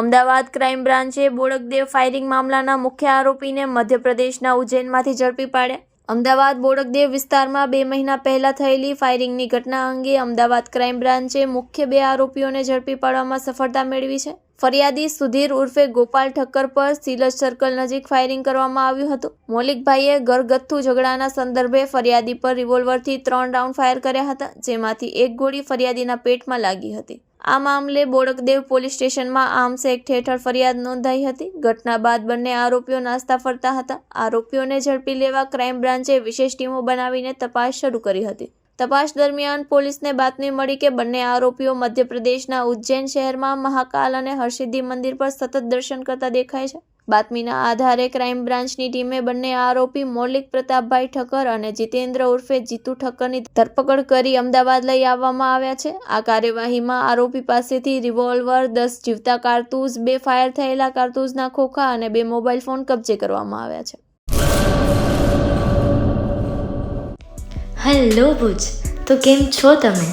Ahmedabad crime બ્રાન્ચે Bodakdev firing મામલાના મુખ્ય આરોપીને મધ્યપ્રદેશના ઉજ્જૈનમાંથી ઝડપી પાડ્યા. અમદાવાદ બોડકદેવ વિસ્તારમાં બે મહિના પહેલા થયેલી ફાયરિંગની ઘટના અંગે અમદાવાદ ક્રાઇમ બ્રાન્ચે મુખ્ય બે આરોપીઓને ઝડપી પાડવામાં સફળતા મેળવી છે. ફરિયાદી સુધીર ઉર્ફે ગોપાલ ઠક્કર પર સિલજ સર્કલ નજીક ફાયરિંગ કરવામાં આવ્યું હતું. મૌલિકભાઈએ ઘરગથ્થુ ઝઘડાના સંદર્ભે ફરિયાદી પર રિવોલ્વરથી ત્રણ રાઉન્ડ ફાયર કર્યા હતા, જેમાંથી એક ગોળી ફરિયાદીના પેટમાં લાગી હતી. આ મામલે બોડકદેવ પોલીસ સ્ટેશનમાં આર્મ્સ એક્ટ હેઠળ ફરિયાદ નોંધાઈ હતી. ઘટના બાદ બંને આરોપીઓ નાસ્તા ફરતા હતા. આરોપીઓને ઝડપી લેવા ક્રાઇમ બ્રાન્ચે વિશેષ ટીમો બનાવીને તપાસ શરૂ કરી હતી. તપાસ દરમિયાન પોલીસને બાતમી મળી કે બંને આરોપીઓ મધ્યપ્રદેશના ઉજ્જૈન શહેરમાં મહાકાલ અને હરસિદ્ધિ મંદિર પર સતત દર્શન કરતા દેખાય છે. બાતમીના આધારે ક્રાઇમ બ્રાન્ચની ટીમે બંને આરોપી મૌલિક પ્રતાપભાઈ ઠક્કર અને જીતેન્દ્ર ઉર્ફે જીતુ ઠક્કરની ધરપકડ કરી અમદાવાદ લઈ આવવામાં આવ્યા છે. આ કાર્યવાહીમાં આરોપી પાસેથી રિવોલ્વર, દસ જીવતા કારતૂસ, બે ફાયર થયેલા કારતૂસના ખોખા અને બે મોબાઈલ ફોન કબજે કરવામાં આવ્યા છે. હેલો ભુજ, તો કેમ છો તમે?